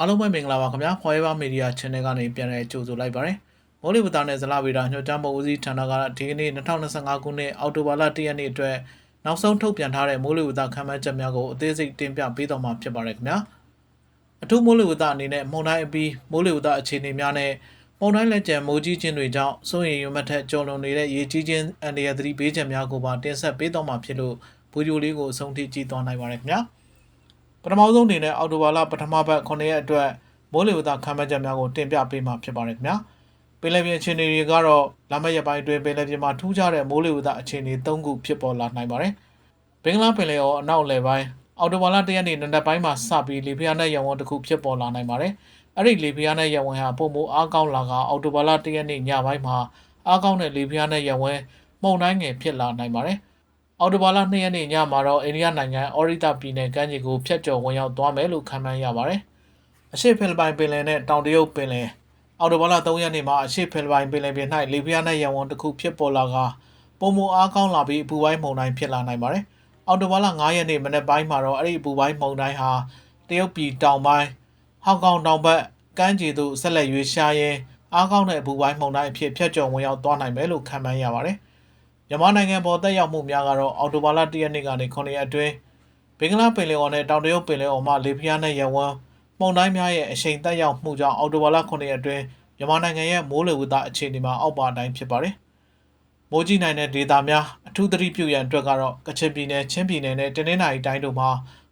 အားလုံးပဲမင်္ဂလာပါခင်ဗျာ Forever Media Channel ကနေပြန်လည်ကြိုဆိုလိုက်ပါရစေ။မိုးလေဝသနဲ့ဇလဗေဒညွှန်ကြားမှုဦးစီးဌာနကဒီကနေ့2025ခုနှစ်အောက်တိုဘာလ1ရက်နေ့အတွက်နောက်ဆုံးထုတ်ပြန်ထားတဲ့မိုးလေဝသခန့်မှန်းချက်များကိုအသေးစိတ်တင်ပြပေးတော့မှာဖြစ်ပါတယ်ခင်ဗျာ။အထူးမိုးလေဝသအနေနဲ့မုန်တိုင်းအပြီးမိုးလေဝသအခြေအနေများနဲ့မုန်တိုင်းလက်ကျန်မိုးကြီးခြင်းတွေကြောင့်စိုးရိမ်ရွံ့မှတ်ထက်ကျော်လွန်နေတဲ့ရေကြီးခြင်းအန္တရာယ်သတိပေးချက်များကိုပါတင်ဆက်ပေးတော့မှာဖြစ်လို့ဗီဒီယိုလေးကိုအဆုံးထိကြည့်သွားနိုင်ပါတယ်ခင်ဗျာ။ ပထမဆုံးအနေနဲ့အော်တိုဘာလပထမဘက်9ရက်အတွက်မိုးလေဝသခန့်မှန်းချက်များကိုတင်ပြပေးမှာဖြစ်ပါတယ်ခင်ဗျာပင်လယ်ပြင်အခြေအနေတွေကတော့လာမယ့်ရက်ပိုင်းအတွင်းပင်လယ်ပြင်မှာထူးခြားတဲ့မိုးလေဝသအခြေအနေ၃ခုဖြစ်ပေါ်လာနိုင်ပါတယ်ဘင်္ဂလားပင်လယ်အော်အနောက်အလယ်ပိုင်းအော်တိုဘာလ၁ရက်နေ့နံနက်ပိုင်းမှာစပြီးလေပြင်းနဲ့ရဝန်းတစ်ခုဖြစ်ပေါ်လာနိုင်ပါတယ်အဲ့ဒီလေပြင်းနဲ့ရဝန်းဟာပုံမအားကောင်းလာကအော်တိုဘာလ၁ရက်နေ့ညပိုင်းမှာအားကောင်းတဲ့လေပြင်းနဲ့ရဝန်းမှုန်တိုင်းငယ်ဖြစ်လာနိုင်ပါတယ် အော်တိုဘာလ2ရက်နေ့ညမှာတော့အိန္ဒိယနိုင်ငံအော်ရီတာပြည်နယ်ကမ်းခြေကိုဖျက်ကျော်ဝင်ရောက်သွားမယ်လို့ခန့်မှန်းရပါတယ်။အရှေ့ဖိလစ်ပိုင်ပင်လယ်နဲ့တောင်တရုတ်ပင်လယ်အော်တိုဘာလ3ရက်နေ့မှာအရှေ့ဖိလစ်ပိုင်ပင်လယ်ပြင်၌လေပြင်းနဲ့ရန်ဝန်တစ်ခုဖြစ်ပေါ်လာကပုံမအားကောင်းလာပြီးအပူပိုင်းမုန်တိုင်းဖြစ်လာနိုင်ပါတယ်။အော်တိုဘာလ9ရက်နေ့မနက်ပိုင်းမှာတော့အဲ့ဒီအပူပိုင်းမုန်တိုင်းဟာတရုတ်ပြည်တောင်ပိုင်းဟောင်ကောင်တောင်ဘက်ကမ်းခြေသို့ဆက်လက်ရွေးရှားရင်းအားကောင်းတဲ့အပူပိုင်းမုန်တိုင်းအဖြစ်ဖျက်ကျော်ဝင်ရောက်သွားနိုင်မယ်လို့ခန့်မှန်းရပါတယ်။ မြန်မာနိုင်ငံပေါ်တက်ရောက်မှုများကတော့အော်တိုဘာလ1ရက်နေ့ကနေ9ရက်အတွင်းဘင်္ဂလားပင်လယ်အော်နဲ့တောင်တရုတ်ပင်လယ်အော်မှလေပြင်းနဲ့ရဝန်းမှုန်တိုင်းများရဲ့အရှိန်တက်ရောက်မှုကြောင့်အော်တိုဘာလ9ရက်အတွင်းမြန်မာနိုင်ငံရဲ့မိုးလေဝသအခြေအနေမှာအောက်ပါအတိုင်းဖြစ်ပါတယ်။မိုးကြီးနိုင်တဲ့ဒေသများအထူးသတိပြုရန်အတွက်ကတော့ကချင်ပြည်နယ်ချင်းပြည်နယ်နဲ့တနင်္သာရီတိုင်းတို့မှာ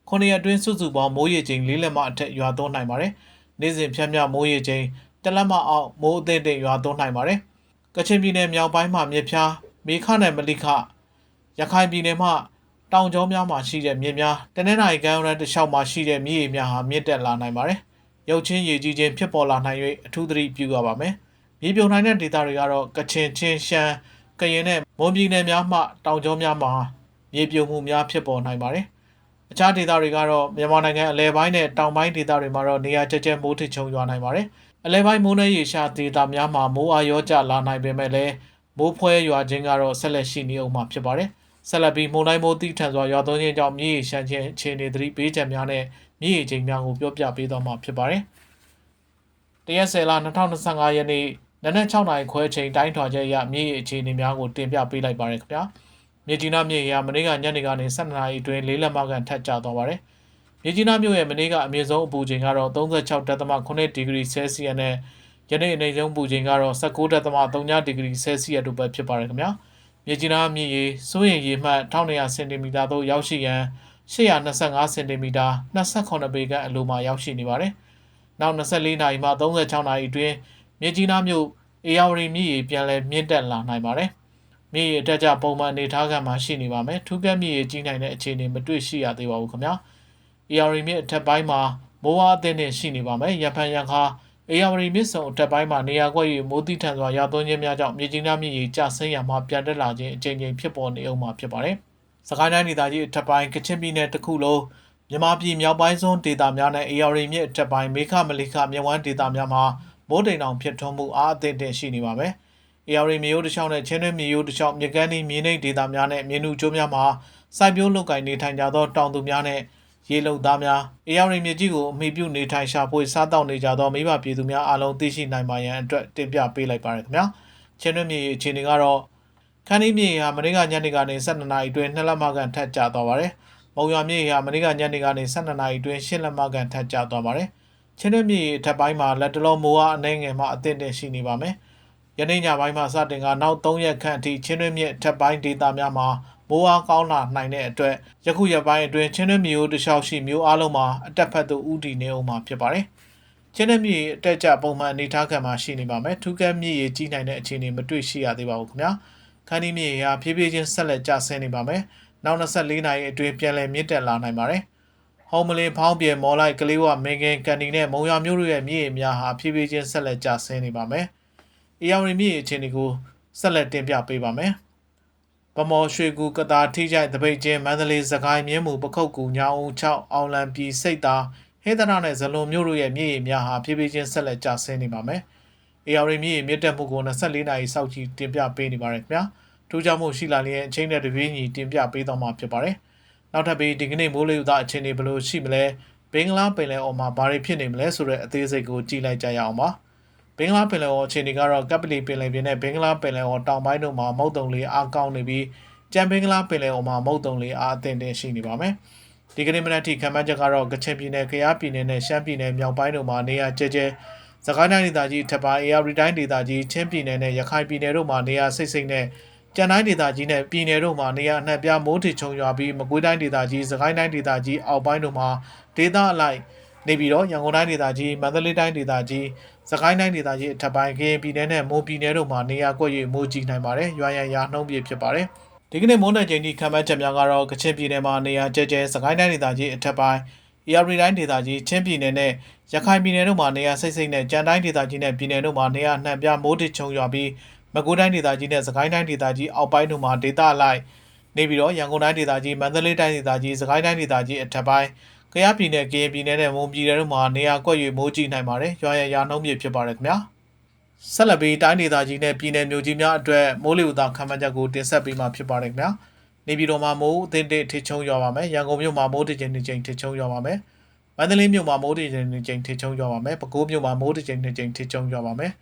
9ရက်အတွင်းစုစုပေါင်းမိုးရေချိန်၄လက်မအထက်ရွာသွန်းနိုင်ပါတယ်။နေ့စဉ်ဖြတ်မြမိုးရေချိန်တစ်လက်မအောက်မိုးအသင့်အင့်ရွာသွန်းနိုင်ပါတယ်။ကချင်ပြည်နယ်မြောက်ပိုင်းမှာမြေဖြား မေခနဲ့မလိခရခိုင်ပြည်နယ်မှာတောင်ကျောများမှာရှိတဲ့မြေများတနင်္လာရီကမ်းရိုးတန်းတစ်လျှောက်မှာရှိတဲ့မြေရေများဟာမြင့်တက်လာနိုင်ပါတယ်။ရုပ်ချင်းရေကြီးခြင်းဖြစ်ပေါ်လာနိုင်၍အထူးသတိပြုရပါမယ်။မြေပြုံနိုင်တဲ့ဒေသတွေကတော့ကချင်ချင်းရှမ်းကရင်နဲ့မွန်ပြည်နယ်များမှတောင်ကျောများမှာမြေပြုံမှုများဖြစ်ပေါ်နိုင်ပါတယ်။အခြားဒေသတွေကတော့မြန်မာနိုင်ငံအလဲပိုင်းနဲ့တောင်ပိုင်းဒေသတွေမှာတော့နေရာကျကျမိုးထချုံရွာနိုင်ပါတယ်။အလဲပိုင်းမိုးနဲ့ရေရှားဒေသများမှာမိုးအားရောကျလာနိုင်ပေမဲ့လည်း မိုးဖွဲရွာခြင်းကတော့ဆက်လက်ရှိနေအောင်မှာဖြစ်ပါတယ်။ဆက်လက်ပြီးမုန်တိုင်းမိုးတိထန်စွာရွာသွန်းခြင်းကြောင့်မြေရေရှမ်းခြင်းအခြေအနေသတိပေးချက်များနဲ့မြေရေချိန်များကိုပြောပြပေးသွားမှာဖြစ်ပါတယ်။တရက်10လ2025ရက်နေ့နနက်6နာရီခွဲချိန်တိုင်းထွာချက်အရမြေရေအခြေအနေများကိုတင်ပြပေးလိုက်ပါရခင်ဗျာ။မြေကြီးနားမြေရေကမနေ့ကညနေကနေ7နာရီအတွင်းလေးလက်မကန်ထက်ကျသွားပါတယ်။မြေကြီးနားမြို့ရဲ့မနေ့ကအမြင့်ဆုံးအပူချိန်ကတော့36.8ဒီဂရီဆဲလ်စီယပ်နဲ့ ယနေ့အနေဆုံးပူချိန်ကတော့19.3ဒီဂရီဆဲလ်စီယပ်တို့ပဲဖြစ်ပါတယ်ခင်ဗျာမြေကြီးနားမြင့်ရေစိုးရင်ရေမှတ်1200စင်တီမီတာသို့ရောက်ရှိရန်825စင်တီမီတာ28ပေခန့်အလိုမှာရောက်ရှိနေပါတယ်နောက်24နာရီမှ36နာရီအတွင်းမြေကြီးနားမြို့အေယာဝတီမြင့်ရေပြန်လည်မြင့်တက်လာနိုင်ပါတယ်မြင့်ရေအတက်ကြပုံမှန်အနေထားခံမှာရှိနေပါမယ်ထူးကဲမြင့်ရေကြီးနိုင်တဲ့အခြေအနေမတွေ့ရှိရသေးပါဘူးခင်ဗျာအေယာဝတီမြင့်အထက်ပိုင်းမှာမိုးဝါအသင်းနဲ့ရှိနေပါမယ်ရဖန်ရန်ခါ အေယာဝတီမြစ်ဆုံအထက်ပိုင်းမှာနေရာကွက်၍မိုးတိထန်စွာရာသွန်းခြင်းများကြောင့်မြေကြီးနားမြစ်ရေကျဆင်းရမှပြန်တက်လာခြင်းအကြိမ်ကြိမ်ဖြစ်ပေါ်နေအောင်မှာဖြစ်ပါတယ်။စကိုင်းတိုင်းဒေသကြီးအထက်ပိုင်းကချင်ပြည်နယ်တစ်ခုလုံးမြန်မာပြည်မြောက်ပိုင်းစွန်းဒေသများနဲ့အေယာဝတီမြစ်အထက်ပိုင်းမေခမလိခမြဝန်းဒေသများမှာမိုးတိမ်တောင်ဖြစ်ထွန်းမှုအားအသင့်တင်ရှိနေပါမယ်။ AR မြေရိုးတစ်ချောင်းနဲ့ချင်းတွင်းမြေရိုးတစ်ချောင်းမြေကမ်းဒီမြေနိမ့်ဒေသများနဲ့မြေနူကျိုးများမှာစိုက်ပျိုးလုပ်ကိုင်နေထိုင်ကြသောတောင်သူများနဲ့ ရေလုံသားများ AR မြေကြီးကိုအမိပြုနေထိုင်ရှာဖွေစားတောက်နေကြသောမိဘပြည်သူများအားလုံးသိရှိနိုင်ပါရန်အတွက်တင်ပြပေးလိုက်ပါရခင်ဗျာချင်းတွင်းမြေအခြေအနေကတော့ခန်းဒီမြေဟာမနေ့ကညနေကနေ12နာရီအတွင်း2လက်မကန်ထက်ကျသွားပါတယ်မုံရွာမြေဟာမနေ့ကညနေကနေ12နာရီအတွင်း10လက်မကန်ထက်ကျသွားပါတယ်ချင်းတွင်းမြေအထက်ပိုင်းမှာလက်တလုံးမိုးအားအနှဲငယ်မှအသင့်တင်ရှိနေပါမယ်ယနေ့ညပိုင်းမှာစတင်ကနောက်3ရက်ခန့်အထိချင်းတွင်းမြစ်ထက်ပိုင်းဒေသများမှာ မိုးအားကောင်းလာနိုင်တဲ့အတွက်ယခုရက်ပိုင်းအတွင်းချင်းတွင်းမျိုးတစ်လျှောက်ရှိမျိုးအားလုံးမှာအတက်ဖက်သို့ဥတည်နေအောင်မှာဖြစ်ပါတယ်။ချင်းတွင်းမြေအတက်ကြပုံမှန်အနေထားခံမှာရှိနေပါမယ်။ထူးကဲမြေရေကြီးနိုင်တဲ့အခြေအနေမတွေ့ရှိရသေးပါဘူးခင်ဗျာ။ခန်းဒီမြေရာဖြည်းဖြည်းချင်းဆက်လက်ကျဆင်းနေပါမယ်။နောက်24နာရီအတွင်းပြန်လည်မြင့်တက်လာနိုင်ပါတယ်။ဟောမလင်ဖောင်းပြေမော်လိုက်ကလေးဝမင်းကင်းကန်ဒီနဲ့မုံရမျိုးတို့ရဲ့မြေရေများဟာဖြည်းဖြည်းချင်းဆက်လက်ကျဆင်းနေပါမယ်။အေယောင်ရီမြေအခြေအနေကိုဆက်လက်တင်ပြပေးပါမယ်။ ဗမော်ရွှေကူကတာထိကြိုက်တပိတ်ချင်းမန္တလေးစကိုင်းမြင်းမူပခုတ်ကူညောင်ဦး6အောင်လံပြည်စိတ်သာဟေသနာနဲ့ဇလွန်မြို့တို့ရဲ့မြေရီများဟာဖြည်းဖြည်းချင်းဆက်လက်ကျဆင်းနေပါမယ်။ AR မြေရီမြင့်တက်မှုကို24နာရီစောင့်ကြည့်တင်ပြပေးနေပါတယ်ခင်ဗျာ။ထူးခြားမှုရှိလာလျင်အချိန်နဲ့တပြေးညီတင်ပြပေးတော့မှာဖြစ်ပါတယ်။နောက်ထပ်ပြီးဒီကနေ့မိုးလေဝသအခြေအနေဘယ်လိုရှိမလဲဘင်္ဂလားပင်လယ်အော်မှာဘာတွေဖြစ်နေမလဲဆိုတဲ့အသေးစိတ်ကိုကြည့်လိုက်ကြရအောင်ပါ ဘင်္ဂလားပင်လယ်အော်အခြေအနေကတော့ကပလီပင်လယ်ပြင်နဲ့ဘင်္ဂလားပင်လယ်အော်တောင်ပိုင်းတို့မှာမုတ်တုံလေးအားကောင်းနေပြီးကြံဘင်္ဂလားပင်လယ်အော်မှာမုတ်တုံလေးအားအသင့်တင်ရှိနေပါမယ်ဒီကနေ့မနက်ထိခံမှန်းချက်ကတော့ကချင်ပြည်နယ်၊ကယားပြည်နယ်နဲ့ရှမ်းပြည်နယ်မြောက်ပိုင်းတို့မှာနေရာကျကျစကိုင်းတိုင်းဒေသကြီးထပ်ပိုင်းအေရီတိုင်းဒေသကြီးချင်းပြည်နယ်နဲ့ရခိုင်ပြည်နယ်တို့မှာနေရာစိတ်စိတ်နဲ့ကြံတိုင်းဒေသကြီးနဲ့ပြည်နယ်တို့မှာနေရာအနှံ့ပြားမိုးထချုံရွာပြီးမကွေးတိုင်းဒေသကြီးစကိုင်းတိုင်းဒေသကြီးအောက်ပိုင်းတို့မှာဒေသအလိုက် နေပြီးတော့ရန်ကုန်တိုင်းဒေသကြီးမန္တလေးတိုင်းဒေသကြီးစကိုင်းတိုင်းဒေသကြီးအထက်ပိုင်းကရင်ပြည်နယ်နဲ့မွန်ပြည်နယ်တို့မှာနေရာကွက်၍မိုးကြီးနိုင်ပါတယ်ရွာရန်ရာနှုံးပြဖြစ်ပါတယ်ဒီကနေ့မွန်းတဲ့ချိန်ထိခံမှန်းချက်များကတော့ကချင်ပြည်နယ်မှာနေရာကျကျစကိုင်းတိုင်းဒေသကြီးအထက်ပိုင်း AR တိုင်းဒေသကြီးချင်းပြည်နယ်နဲ့ရခိုင်ပြည်နယ်တို့မှာနေရာစိတ်စိတ်နဲ့ကြံတိုင်းဒေသကြီးနဲ့ပြည်နယ်တို့မှာနေရာနှံပြမိုးတစ်ချုံရွာပြီးမကွေးတိုင်းဒေသကြီးနဲ့စကိုင်းတိုင်းဒေသကြီးအောက်ပိုင်းတို့မှာဒေသအလိုက်နေပြီးတော့ရန်ကုန်တိုင်းဒေသကြီးမန္တလေးတိုင်းဒေသကြီးစကိုင်းတိုင်းဒေသကြီးအထက်ပိုင်း ကယားပြည်နယ်ကရင်ပြည်နယ်နဲ့မွန်ပြည်နယ်တို့မှာနေရာကွက်၍မိုးကြီးနိုင်ပါတယ်ရွာရရာနှုံးပြဖြစ်ပါတယ်ခင်ဗျာဆက်လက်ပြီးတိုင်းဒေသကြီးနဲ့ပြည်နယ်မြို့ကြီးများအတွက်မိုးလေဝသခန့်မှန်းချက်ကိုတင်ဆက်ပေးမှာဖြစ်ပါတယ်ခင်ဗျာနေပြည်တော်မှာမိုးအသင့်တစ်ထိချုံရွာပါမယ်ရန်ကုန်မြို့မှာမိုးတစ်ချိန်တစ်ချိန်ထိချုံရွာပါမယ်မန္တလေးမြို့မှာမိုးတစ်ချိန်တစ်ချိန်ထိချုံရွာပါမယ်ပဲခူးမြို့မှာမိုးတစ်ချိန်တစ်ချိန်ထိချုံရွာပါမယ်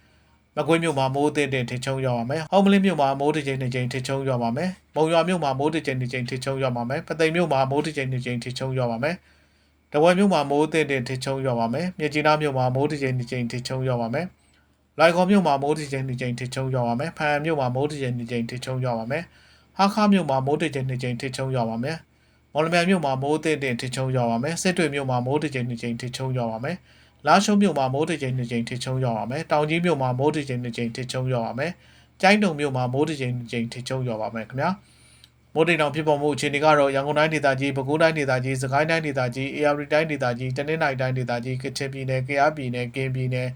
မကွေးမြို့မှာမိုးအသင့်တစ်ထိချုံရွာပါမယ်ဟောင်းမလင်းမြို့မှာမိုးတစ်ချိန်တစ်ချိန်ထိချုံရွာပါမယ်မုံရွာမြို့မှာမိုးတစ်ချိန်တစ်ချိန်ထိချုံရွာပါမယ်ပသိမ်မြို့မှာမိုးတစ်ချိန်တစ်ချိန်ထိချုံရွာပါမယ် တဝဲမြို့မှာမိုးအသင့်တစ်ထိချုံရွာပါမယ်မြကြီးနားမြို့မှာမိုးတစ်ချိန်တစ်ချိန်ထိချုံရွာပါမယ်လိုင်ကော်မြို့မှာမိုးတစ်ချိန်တစ်ချိန်ထိချုံရွာပါမယ်ဖန်မြို့မှာမိုးတစ်ချိန်တစ်ချိန်ထိချုံရွာပါမယ်ဟာခါမြို့မှာမိုးတစ်ချိန်တစ်ချိန်ထိချုံရွာပါမယ်မော်လမြိုင်မြို့မှာမိုးအသင့်တစ်ထိချုံရွာပါမယ်စစ်တွေမြို့မှာမိုးတစ်ချိန်တစ်ချိန်ထိချုံရွာပါမယ်လာရှုံမြို့မှာမိုးတစ်ချိန်တစ်ချိန်ထိချုံရွာပါမယ်တောင်ကြီးမြို့မှာမိုးတစ်ချိန်တစ်ချိန်ထိချုံရွာပါမယ်ကျိုင်းတုံမြို့မှာမိုးတစ်ချိန်တစ်ချိန်ထိချုံရွာပါမယ်ခင်ဗျာ မိုးတိမ်တောင်ဖြစ်ပေါ်မှုအခြေအနေကတော့ရန်ကုန်တိုင်းဒေသကြီးပဲခူးတိုင်းဒေသကြီးစကိုင်းတိုင်းဒေသကြီးအေရီတိုင်းဒေသကြီးတနင်္သာရီတိုင်းဒေသကြီးကချင်ပြည်နယ်ကယားပြည်နယ်ကင်းပြည်နယ်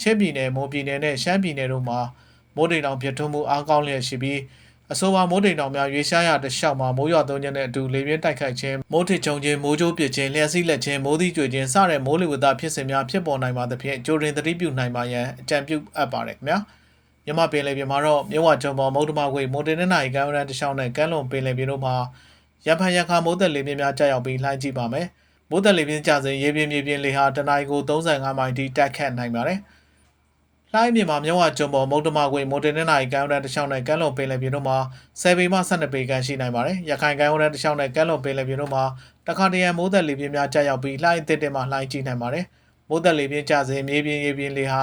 ချင်းပြည်နယ်မွန်ပြည်နယ်နဲ့ရှမ်းပြည်နယ်တို့မှာမိုးတိမ်တောင်ဖြစ်ထွန်းမှုအားကောင်းလျက်ရှိပြီးအဆိုပါမိုးတိမ်တောင်များရွေးရှားရတလျှောက်မှာမိုးရွာသွန်းခြင်းနဲ့အတူလေပြင်းတိုက်ခိုက်ခြင်းမိုးထစ်ချုံခြင်းမိုးကြိုးပစ်ခြင်းလျှက်စီးလက်ခြင်းမိုးသီးကြွေခြင်းစတဲ့မိုးလေဝသဖြစ်စဉ်များဖြစ်ပေါ်နိုင်ပါသဖြင့်ကြိုတင်သတိပြုနိုင်ပါရန်အကြံပြုအပ်ပါတယ်ခင်ဗျာ မြမပင်လယ်ပြင်မှာတော့မြဝကျုံပေါ်မုတ်တမခွေမိုတင်နေနိုင်ကမ်းရန်တလျှောက်နဲ့ကမ်းလွန်ပင်လယ်ပြင်တို့မှာရဖန်ရခါမိုးသက်လေပြင်းများကြာရောက်ပြီးလှိုင်းကြည့်ပါမယ်မိုးသက်လေပြင်းကြစဉ်ရေပြင်းမြေပြင်းလေဟာတနအီကို35မိုင်ထိတက်ခတ်နိုင်ပါတယ်လှိုင်းမြေမှာမြဝကျုံပေါ်မုတ်တမခွေမိုတင်နေနိုင်ကမ်းရန်တလျှောက်နဲ့ကမ်းလွန်ပင်လယ်ပြင်တို့မှာ10ပေမှ12ပေခန့်ရှိနိုင်ပါတယ်ရခိုင်ကမ်းရန်တလျှောက်နဲ့ကမ်းလွန်ပင်လယ်ပြင်တို့မှာတခါတရံမိုးသက်လေပြင်းများကြာရောက်ပြီးလှိုင်းအသစ်တွေမှာလှိုင်းကြည့်နိုင်ပါတယ်မိုးသက်လေပြင်းကြစဉ်မြေပြင်းရေပြင်းလေဟာ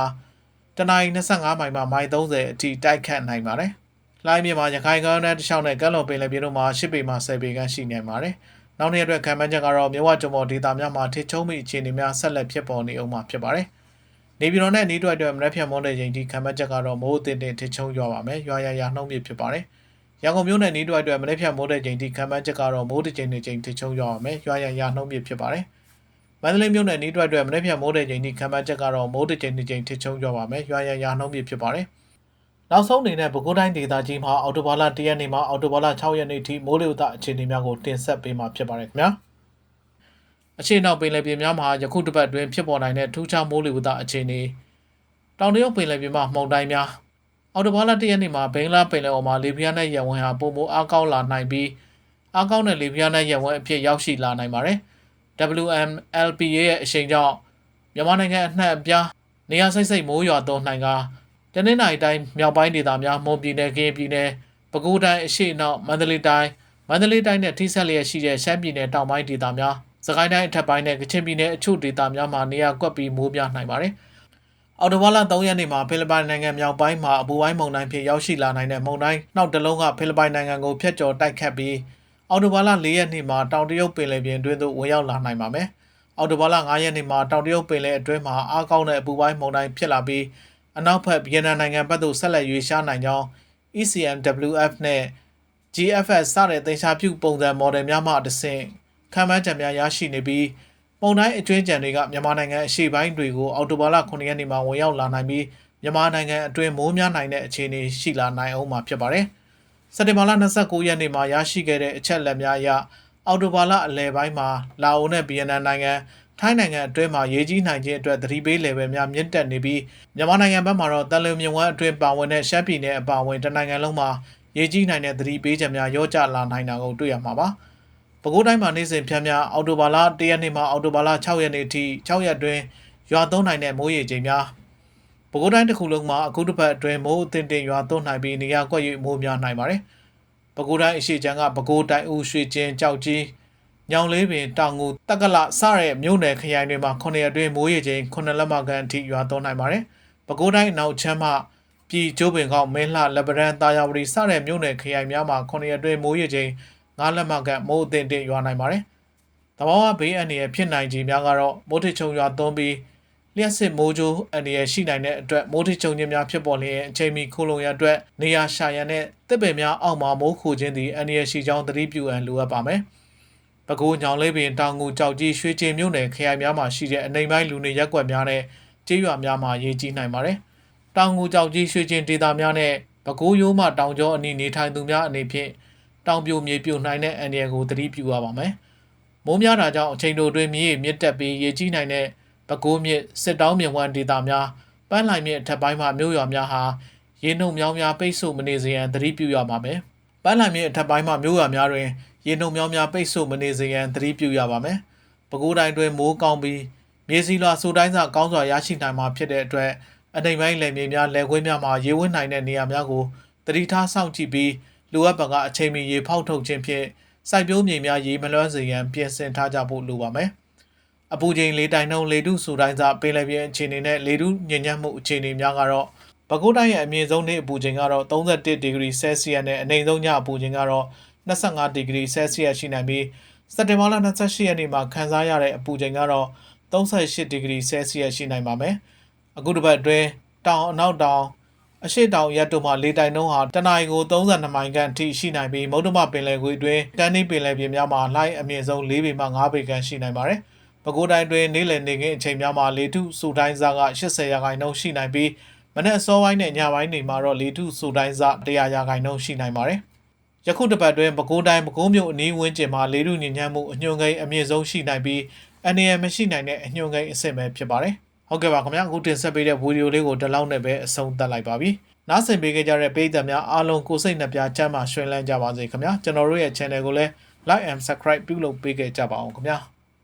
တနအီ25မိုင်မှမိုင်30အထိတိုက်ခတ်နိုင်ပါတယ်။လိုင်းမြေမှာရခိုင်ကမ်းနဲ့တခြားနဲ့ကမ်းလွန်ပင်လယ်ပြင်တို့မှာ10ပေမှ10ပေခန့်ရှိနေပါတယ်။နောက်နေ့အတွက်ခံမှန်းချက်ကတော့မြဝကျုံပေါ်ဒေသများမှာထိချုံမိအခြေအနေများဆက်လက်ဖြစ်ပေါ်နေအောင်မှာဖြစ်ပါတယ်။နေပြည်တော်နဲ့နေတွက်အတွက်မရက်ဖြတ်မွန်တဲ့ချိန်ထိခံမှန်းချက်ကတော့မိုးအသင့်တင်ထိချုံရွာပါမယ်။ရွာရရနှုံးမြဖြစ်ပါတယ်။ရန်ကုန်မြို့နယ်နေတွက်အတွက်မရက်ဖြတ်မွန်တဲ့ချိန်ထိခံမှန်းချက်ကတော့မိုးတစ်ချိန်တစ်ချိန်ထိချုံရွာပါမယ်။ရွာရရနှုံးမြဖြစ်ပါတယ်။ မန္တလေးမြို့နယ်နေတွက်အတွက်မနေ့ဖြန်မိုးတဲ့ချိန်ထိခံမှန်းချက်ကတော့မိုးတစ်ချိန်တစ်ချိန်ထိချုံကြပါမယ်ရွာရရနှုံးပြဖြစ်ပါတယ်နောက်ဆုံးအနေနဲ့ပဲခူးတိုင်းဒေသကြီးမှာအော်တိုဘာလ၁ရက်နေ့မှာအော်တိုဘာလ6ရက်နေ့ထိမိုးလေဝသအခြေအနေများကိုတင်ဆက်ပေးမှာဖြစ်ပါတယ်ခင်ဗျာအရှိနောက်ပင်လယ်ပြင်များမှာယခုတစ်ပတ်အတွင်းဖြစ်ပေါ်နိုင်တဲ့ထူးခြားမိုးလေဝသအခြေအနေတောင်တရုတ်ပင်လယ်ပြင်မှာမှုန်တိုင်းများအော်တိုဘာလ၁ရက်နေ့မှာဘင်္ဂလားပင်လယ်အော်မှာလေပြင်းနဲ့ရဝန်းဟာပုံမအားကောင်းလာနိုင်ပြီးအားကောင်းတဲ့လေပြင်းနဲ့ရဝန်းအဖြစ်ရောက်ရှိလာနိုင်ပါတယ် WMLPA ရဲ့အရှိန်ကြောင့်မြန်မာနိုင်ငံအနှံ့အပြားနေရာစိတ်စိတ်မိုးရွာသွန်းနိုင်ကတနင်္လာရီတိုင်းမြောက်ပိုင်းဒေသများမွန်ပြည်နယ်ကရင်ပြည်နယ်ပဲခူးတိုင်းအရှေ့နောက်မန္တလေးတိုင်းမန္တလေးတိုင်းနဲ့ထိစပ်လျက်ရှိတဲ့ရှမ်းပြည်နယ်တောင်ပိုင်းဒေသများစကိုင်းတိုင်းအထက်ပိုင်းနဲ့ကချင်ပြည်နယ်အချို့ဒေသများမှာနေရာကွက်ပြီးမိုးများနိုင်ပါတယ်။အော်တိုဝါလာ3ရက်နေ့မှာဖိလစ်ပိုင်နိုင်ငံမြောက်ပိုင်းမှာအပူပိုင်းမုန်တိုင်းဖြစ်ရောက်ရှိလာနိုင်တဲ့မုန်တိုင်းနောက်တလုံးကဖိလစ်ပိုင်နိုင်ငံကိုဖျက်ကျော်တိုက်ခတ်ပြီး အော်တိုဘာလ4ရက်နေ့မှာတောင်တရုတ်ပင်လယ်ပြင်အတွင်းသို့ဝင်ရောက်လာနိုင်ပါမယ်။အော်တိုဘာလ5ရက်နေ့မှာတောင်တရုတ်ပင်လယ်အတွင်းမှာအားကောင်းတဲ့အပူပိုင်းမုန်တိုင်းဖြစ်လာပြီးအနောက်ဘက်ဗီယက်နမ်နိုင်ငံဘက်သို့ဆက်လက်ရွေ့ရှားနိုင်ကြောင်း ECMWF နဲ့ GFS စတဲ့သင်္ချာပြုပုံစံမော်ဒယ်များမှတဆင့်ခံမှန်းချက်များရရှိနေပြီးပုံတိုင်းအကျွင်းကြံတွေကမြန်မာနိုင်ငံအရှေ့ပိုင်းတွေကိုအော်တိုဘာလ9ရက်နေ့မှာဝင်ရောက်လာနိုင်ပြီးမြန်မာနိုင်ငံအတွင်းမိုးများနိုင်တဲ့အခြေအနေရှိလာနိုင်အောင်မှာဖြစ်ပါတယ်။ စက်တင်ဘာလ29ရက်နေ့မှာရရှိခဲ့တဲ့အချက်လက်များအရအော်တိုဘာလအလယ်ပိုင်းမှာလာအိုနဲ့ဗီယက်နမ်နိုင်ငံထိုင်းနိုင်ငံအတွင်းမှာရေးကြီးနိုင်ခြင်းအတွက်သတိပေး level များမြင့်တက်နေပြီးမြန်မာနိုင်ငံဘက်မှာတော့တန်လုံမြဝန်းအတွင်းပါဝင်တဲ့ရှမ်းပြည်နယ်အပါအဝင်တနိုင်ငံလုံးမှာရေးကြီးနိုင်တဲ့သတိပေးချက်များရောကျလာနိုင်တာကိုတွေ့ရမှာပါ။မပဲခူးတိုင်းမှာနေ့စဉ်ဖြန်းများအော်တိုဘာလ1ရက်နေ့မှအော်တိုဘာလ6ရက်နေ့ထိ6ရက်အတွင်းရွာသွန်းနိုင်တဲ့မိုးရေချိန်များ ပဲခူးတိုင်းတစ်ခုလုံးမှာအခုတစ်ပတ်အတွင်းမိုးအသင့်တင်ရွာသွန်းနိုင်ပြီးနေရာကွက်၍မိုးများနိုင်ပါတယ်။ပဲခူးတိုင်းအရှိချမ်းကပဲခူးတိုင်းဦးရွှေကျင်းကြောက်ကြီးညောင်လေးပင်တောင်ငူတက္ကလစတဲ့မြို့နယ်ခရိုင်တွေမှာ9ရက်အတွင်းမိုးရေချိန်9လက်မခန့်အထိရွာသွန်းနိုင်ပါတယ်။ပဲခူးတိုင်းနောက်ချမ်းမှပြည်ကျိုးပင်ကောက်မင်းလှလက်ပရန်တာယာဝတီစတဲ့မြို့နယ်ခရိုင်များမှာ9ရက်အတွင်းမိုးရေချိန်9လက်မခန့်မိုးအသင့်တင်ရွာနိုင်ပါတယ်။တဘာဝဘေးအန္တရာယ်ဖြစ်နိုင်ခြင်းများကတော့မိုးထချုံရွာသွန်းပြီး လျှက်စစ်မိုးကြိုးအန္တရာယ်ရှိနိုင်တဲ့အတွက်မိုးထချုံခြင်းများဖြစ်ပေါ်လျင်အချိန်မီခိုးလုံရန်အတွက်နေရာရှာရန်နဲ့တစ်ပင်များအောက်မှာမိုးခိုခြင်းသည်အန္တရာယ်ရှိကြောင်းသတိပြုရန်လိုအပ်ပါမယ်။ပဲခူးညောင်လေးပင်တောင်ငူကြောက်ကြီးရွှေကျင်မြို့နယ်ခရိုင်များမှာရှိတဲ့အနေပိုင်းလူနေရပ်ကွက်များနဲ့ကျေးရွာများမှာရေးကြီးနိုင်ပါတယ်။တောင်ငူကြောက်ကြီးရွှေကျင်ဒေသများနဲ့ပဲခူးရိုးမှတောင်ကျောအနီးနေထိုင်သူများအနေဖြင့်တောင်ပြိုမြေပြိုနိုင်တဲ့အန္တရာယ်ကိုသတိပြုရပါမယ်။မိုးများတာကြောင့်အချိန်တိုအတွင်းမြေမြင့်တက်ပြီးရေကြီးနိုင်တဲ့ ပဲခူးမြစ်စစ်တောင်းမြဝန်းဒေသများပန်းလိုင်မြစ်အထက်ပိုင်းမှမြို့ရွာများဟာရေနှုတ်မြောင်းများပိတ်ဆို့မနေစေရန်သတိပြုရပါမယ်။ပန်းလိုင်မြစ်အထက်ပိုင်းမှမြို့ရွာများတွင်ရေနှုတ်မြောင်းများပိတ်ဆို့မနေစေရန်သတိပြုရပါမယ်။ပဲခူးတိုင်းတွင်မိုးကောင်းပြီးမြေစီလွာစူတိုင်းစာကောင်းစွာရရှိနိုင်မှာဖြစ်တဲ့အတွက်အနေပိုင်းလယ်မြေများလယ်ခွေးများမှာရေဝင်းနိုင်တဲ့နေရာများကိုတတိထားစောင့်ကြည့်ပြီးလိုအပ်ပါကအချိန်မီရေဖောက်ထုတ်ခြင်းဖြင့်စိုက်ပျိုးမြေများရေမလွှမ်းစေရန်ပြင်ဆင်ထားကြဖို့လိုပါမယ်။ အပူချိန်လေတိုင်နှုန်းလေထုစူတိုင်းစာပင်လယ်ပြင်အခြေအနေနဲ့လေထုညဉ့်ညမ်းမှုအခြေအနေများကတော့ပဲခူးတိုင်းရဲ့အမြင့်ဆုံးနေ့အပူချိန်ကတော့31ဒီဂရီဆဲဆီယပ်နဲ့အနိမ့်ဆုံးညအပူချိန်ကတော့25ဒီဂရီဆဲဆီယပ်ရှိနိုင်ပြီးစက်တင်ဘာလ28ရက်နေ့မှာခန်းစားရတဲ့အပူချိန်ကတော့38ဒီဂရီဆဲဆီယပ်ရှိနိုင်ပါမယ်။အခုတစ်ပတ်အတွင်းတောင်အနောက်တောင်အရှိတောင်ရက်တို့မှာလေတိုင်နှုန်းဟာတနအီကို32မိုင်ခန့်အထိရှိနိုင်ပြီးမုတ်တမပင်လယ်ကွေ့အတွင်းတန်းနှင်းပင်လယ်ပြင်များမှာလှိုင်းအမြင့်ဆုံး4ပေမှ5ပေခန့်ရှိနိုင်ပါတယ်။ ပဲခူးတိုင်းတွင်နေ့လယ်နေခင်းအချိန်များမှာလေထုစူတိုင်းစားက80ရာခိုင်နှုန်းရှိနိုင်ပြီးမနက်အစောပိုင်းနဲ့ညပိုင်းတွေမှာတော့လေထုစူတိုင်းစား100ရာခိုင်နှုန်းရှိနိုင်ပါတယ်။ယခုတစ်ပတ်တွင်ပဲခူးတိုင်းပဲခူးမြို့အနီးဝန်းကျင်မှာလေထုညဉ့်ညမ်းမှုအညွှန်ကိန်းအမြင့်ဆုံးရှိနိုင်ပြီးအနေရမရှိနိုင်တဲ့အညွှန်ကိန်းအဆင့်ပဲဖြစ်ပါတယ်။ဟုတ်ကဲ့ပါခင်ဗျာအခုတင်ဆက်ပေးတဲ့ဗီဒီယိုလေးကိုဒီလောက်နဲ့ပဲအဆုံးသတ်လိုက်ပါပြီ။နားဆင်ပေးကြတဲ့ပရိသတ်များအားလုံးကိုစိတ်နှပြချမ်းသာရွှင်လန်းကြပါစေခင်ဗျာကျွန်တော်တို့ရဲ့ channel ကိုလည်း like and subscribe ပြုလုပ်ပေးခဲ့ကြပါအောင်ခင်ဗျာ။